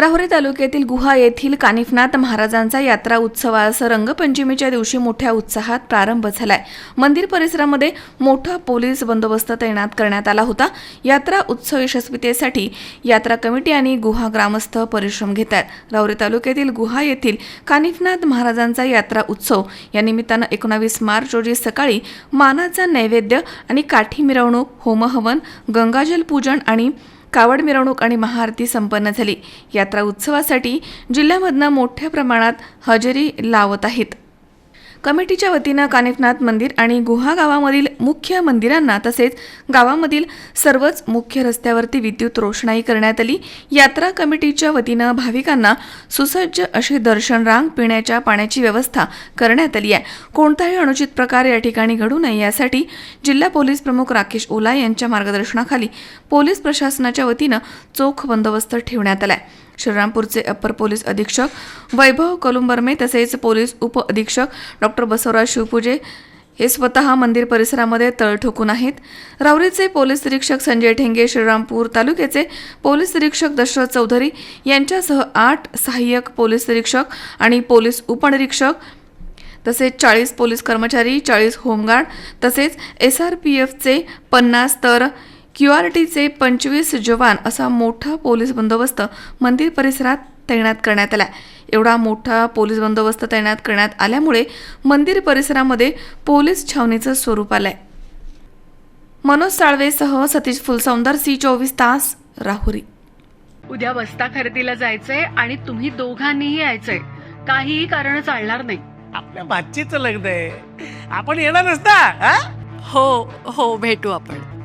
राहुरी तालुक्यातील गुहा येथील कानिफनाथ महाराजांचा यात्रा उत्सवास रंगपंचमीच्या दिवशी मोठ्या उत्साहात प्रारंभ झालाय. मंदिर परिसरामध्ये मोठा पोलीस बंदोबस्त तैनात करण्यात आला होता. यात्रा उत्सव यशस्वीतेसाठी यात्रा कमिटी आणि गुहा ग्रामस्थ परिश्रम घेत आहेत राहुरी तालुक्यातील गुहा येथील कानिफनाथ महाराजांचा यात्रा उत्सव या निमित्तानं एकोणावीस मार्च रोजी सकाळी मानाचा नैवेद्य आणि काठी मिरवणूक होमहवन गंगाजल पूजन आणि कावड मिरवणूक आणि महाआरती संपन्न झाली. यात्रा उत्सवासाठी जिल्ह्यामधनं मोठ्या प्रमाणात हजेरी लावत आहेत. कमिटीच्या वतीनं कानिफनाथ मंदिर आणि गुहा गावामधील मुख्य मंदिरांना तसेच गावामधील सर्वच मुख्य रस्त्यावरती विद्युत रोषणाई करण्यात आली. यात्रा कमिटीच्या वतीनं भाविकांना सुसज्ज अशी दर्शन रांग पिण्याच्या पाण्याची व्यवस्था करण्यात आली आहे. कोणताही अनुचित प्रकार या ठिकाणी घडू नये यासाठी जिल्हा पोलीस प्रमुख राकेश ओला यांच्या मार्गदर्शनाखाली पोलीस प्रशासनाच्या वतीनं चोख बंदोबस्त ठेवण्यात आला आहे. श्रीरामपूरचे अप्पर पोलीस अधीक्षक वैभव कलुंबर्मे तसेच पोलीस उप अधीक्षक डॉक्टर बसवराज शिवपूजे हे स्वतः मंदिर परिसरामध्ये तळ ठोकून आहेत. रावरीचे पोलीस निरीक्षक संजय ठेंगे श्रीरामपूर तालुक्याचे पोलीस निरीक्षक दशरथ चौधरी यांच्यासह आठ सहाय्यक पोलीस निरीक्षक आणि पोलीस उपनिरीक्षक तसेच चाळीस पोलीस कर्मचारी चाळीस होमगार्ड तसेच एस आर पी एफचे पन्नास तर क्यू आर टीचे पंचवीस जवान असा मोठा पोलीस बंदोबस्त मंदिर परिसरात तैनात करण्यात आला एवढा मोठा पोलीस बंदोबस्त तैनात करण्यात आल्यामुळे मंदिर परिसरामध्ये पोलीस छावणीचं स्वरूप आलंय. मनोज साळवेसह सतीश फुलसौंदर सी चोवीस तास राहुरी. उद्या बस्ता खरेदीला जायचंय आणि तुम्ही दोघांनीही यायचंय. काहीही कारण चालणार नाही. आपल्या भाचीचं लग्न आहे. आपण येणार नसता हा? हो हो भेटू आपण.